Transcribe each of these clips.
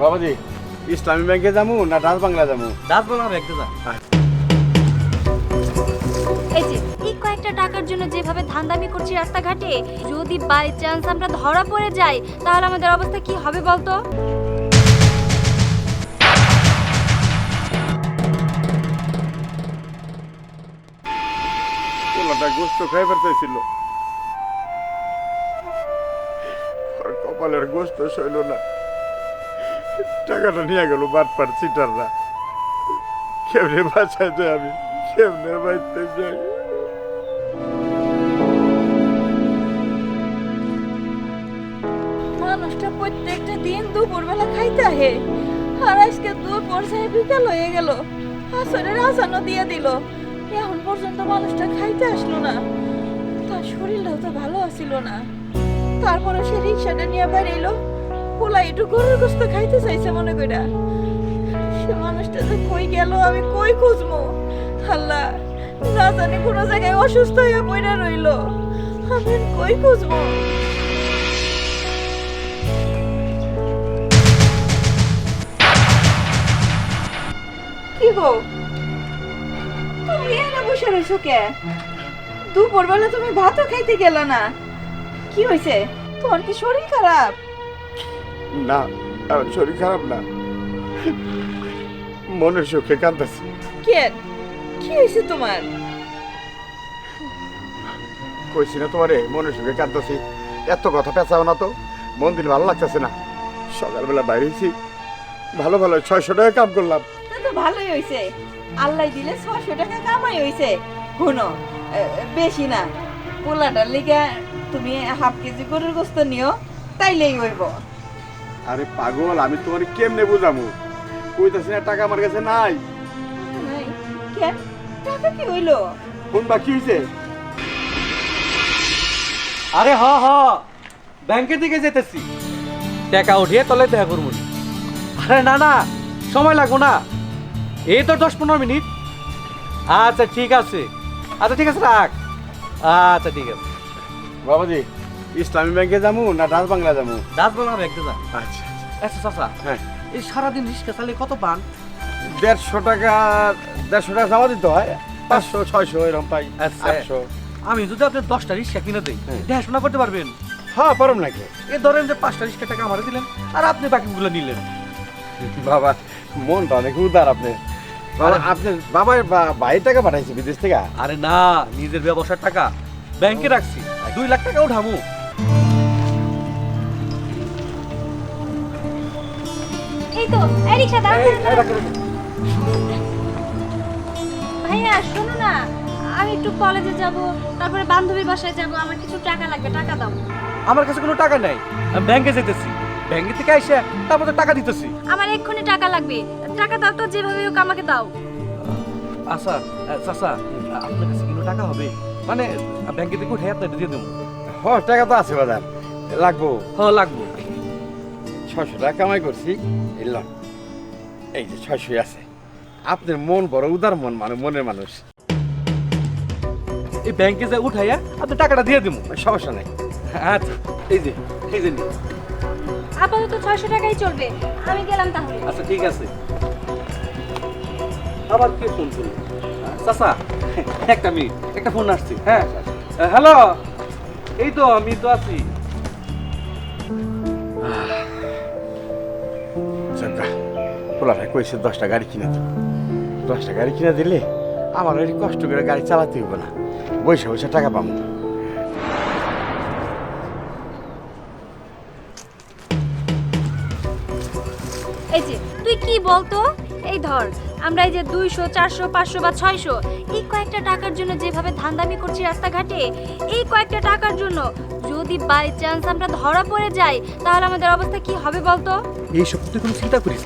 বাবাজি ইসলামী ব্যাংকে যাব না ডাচ বাংলা যাব দাস বাংলা ব্যাগতে যা। এই যে এই কয়েকটা টাকার জন্য যেভাবে ধান্দামি করছি রাস্তাঘাটে যদি বাই চান্স আমরা ধরা পড়ে যাই তাহলে আমাদের অবস্থা কি হবে বলতো? পোলাটা গোস্ত খাইবার চাইছিল আর কপালের গোস্ত সইল না। টাকাটা নিয়ে গেল বাটপার চিটাররা। কেমনে বাঁচাই যাই আমি? কেমনে বাঁচতে যাই মানুষটা প্রত্যেকটা দিন দুপুরবেলা খাইতে আহে আর আজকে দুপুর সে বিকাল হয়ে গেল। আসরের আসানো দিয়ে দিল। এখন পর্যন্ত মানুষটা খাইতে আসলো না। তার শরীরটাও তো ভালো আছিল না। তারপরে সে রিক্সাটা নিয়ে বেরিয়েলো পোলা একটু গরুর গোস্ত খাইতে চাইছে মনে কইরা। সে মানুষটা যে কই গেল, আমি কই খুঁজবো আল্লাহ, না জানি কোনো জায়গায় অসুস্থ হয়ে পড়ে রইল। আমি কই খুঁজবো কি গো? তুমি এখানে বসে রয়েছো কে? দুপুরবেলা তুমি ভাতও খাইতে গেল না। কি হয়েছে তোমার কি শরীর খারাপ? না আমার শরীর খারাপ না। মনের সুখে কান্দাছি কে? কি হয়েছে তোমার? কইছি না তোমারে মনের সুখে কান্দাছি এত কথা পেঁচাও না তো মন দিন ভালো লাগতেছে না। সকালবেলা বাইরে হয়েছি ভালো ভালো ছয়শো টাকা কাম করলাম। তা তো ভালোই হয়েছে। আল্লাহ দিলে ছশো টাকা কামাই হয়েছে। শুনো এ, বেশি না। পোলাটার লিগে তুমি হাফ কেজি গরুর গোস্ত নিও তাইলেই হইব। আরে পাগল আমি তোমার কেমনে বুঝামু? কইতাছি না টাকা আমার কাছে নাই। কেন? টাকা কি হইল? কোন বাকি হয়েছে আরে হ হ ব্যাংকের দিকে যেতেছি। টাকা উঠিয়ে তলে দেখা করব আরে না না সময় লাগবো না। এই তো দশ পনেরো মিনিট। আচ্ছা ঠিক আছে। আচ্ছা ঠিক আছে রাখ। আচ্ছা ঠিক আছে। বাবাজি ইসলামী ব্যাংকে যাব না ডাচ বাংলা যাব দাস বাংলা ব্যাগতে যা। আচ্ছা। আচ্ছা চাচা হ্যাঁ। এই সারাদিন রিক্সা চালিয়ে কত পান? দেড়শো টাকা দেড়শো টাকা জমা দিতে হয়। পাঁচশো ছয়শো এরকম পাই আচ্ছা। আটশো। আমি যদি আপনার দশটা রিক্সা কিনে দিই হুম। দেখাশোনা করতে পারবেন? হ্যাঁ পারম নাকি? এ ধরেন যে পাঁচটা রিক্সা টাকা আমার দিলেন আর আপনি বাকিগুলো নিলেন। বাবা মনটা অনেক উদার আপনি। বাবা আপনার বাবার ভাই টাকা পাঠাইছে বিদেশ থেকে? আরে না নিজের ব্যবসার টাকা। ব্যাংকে রাখছি। দুই লাখ টাকা উঠামু। তো এই রিক্সা দাঁড়ান। ভাইয়া শোনো না আমি একটু কলেজে যাব তারপরে বান্ধবীর বাসায় যাব আমার কিছু টাকা লাগবে টাকা দাও। আমার কাছে কোনো টাকা নাই। আমি ব্যাংকে যেতেছি। ব্যাংকে থেকে এসে তারপর তো টাকা দিতেছি। আমার এক্ষুনি টাকা লাগবে টাকা দাও তো যেভাবে হোক আমাকে দাও। আচ্ছা চাচা আপনার কাছে কোনো টাকা হবে? মানে ব্যাংকে থেকে উঠে আপনার দিয়ে দেবো। হ টাকা তো আছে বাজার। লাগবো। হ্যাঁ লাগবো। ছয়শো টাকা কামাই করছি এলাম। এই যে ছয়শো আছে। আপনার মন বড় উদার মন মানে মনের মানুষ। এই ব্যাংকে যে উঠাইয়া আপনি টাকাটা দিয়ে দেবো সমস্যা নাই। আচ্ছা এই যে এই যে। আপাতত ছয়শো টাকাই চলবে। আমি গেলাম তাহলে। আচ্ছা ঠিক আছে। আবার কে ফোন করল? চাচা একটা মিনিট একটা ফোন আসছে। হ্যাঁ হ্যালো এই তো আমি তো আছি। দশটা গাড়ি কিনে দশটা গাড়ি কিনে দিলে আমার ওই কষ্ট করে গাড়ি চালাতে না। বৈশা বৈশা টাকা পাবো। এই যে, তুই কি বলতো? এই ধর, আমরা এই যে দুইশো, চারশো, পাঁচশো বা ছয়শো, এই কয়েকটা টাকার জন্য যেভাবে ধান্দামি করছি রাস্তাঘাটে, এই কয়েকটা টাকার জন্য যদি বাই চান্স আমরা ধরা পড়ে যাই তাহলে আমাদের অবস্থা কি হবে বলতো? এইসব তুই কোনো চিন্তা করিস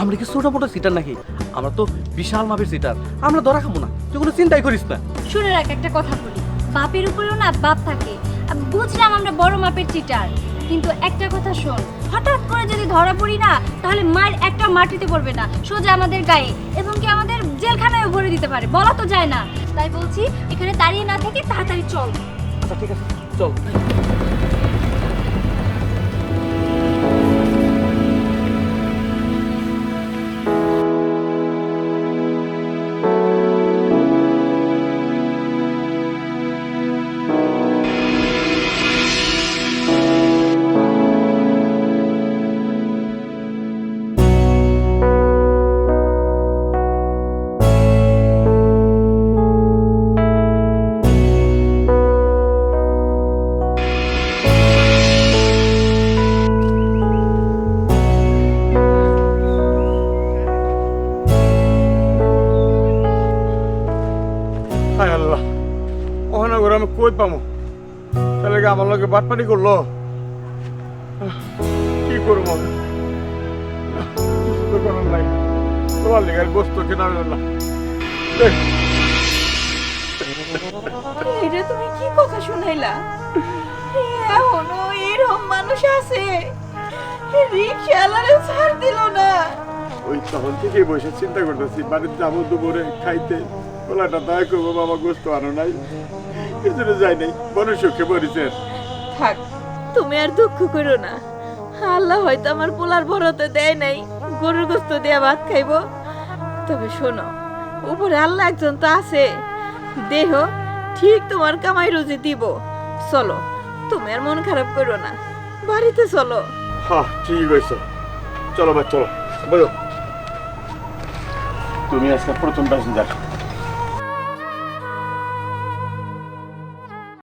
আমরা কি ছোট মোটো সিটার নাকি? আমরা তো বিশাল মাপের সিটার আমরা ধরা খাব না। তুই কোনো চিন্তাই করিস না। শুনে রাখ একটা কথা বলি। বাপের উপরেও না বাপ থাকে। বুঝলাম আমরা বড় মাপের চিটার কিন্তু একটা কথা শোন হঠাৎ করে যদি ধরা পড়ি না তাহলে মার একটা মাটিতে পড়বে না সোজা আমাদের গায়ে। এবং কি আমাদের জেলখানায় ভরে দিতে পারে বলা তো যায় না। তাই বলছি এখানে দাঁড়িয়ে না থেকে তাড়াতাড়ি চল। আচ্ছা ঠিক আছে। চল। পাবো তাহলে কি আমার লোকে বাটপানি করল? কি করব? আমি? কিছু তো করার নাই। তোমার লেগার গোস্ত কেনা হলো না। এটা তুমি কি কথা শুনাইলা? এখনও এরকম মানুষ আছে রিক্সাওয়ালারে ছাড় দিল না। ওই তখন থেকে বসে চিন্তা করতেছি বাড়িতে যাব দুপুরে খাইতে। বলাটা দয়া করব বাবা গোস্ত আনো নাই। এই জন্য যাই নাই মনুষ্যকে পরিচয় থাক তুমি আর দুঃখ করো না। আল্লাহ হয়তো আমার পোলার বড়তে দেয় নাই গরুর গোস্ত দিয়ে ভাত খাইবো। তবে শোনো উপরে আল্লাহ একজন তো আছে। দেহ ঠিক তোমার কামাই রুজি দিব। চলো তুমি আর মন খারাপ করো না। বাড়িতে চলো। হ্যাঁ ঠিক হয়েছে। চলো ভাই চলো। বলো। তুমি আজকে প্রথম প্যাসেঞ্জার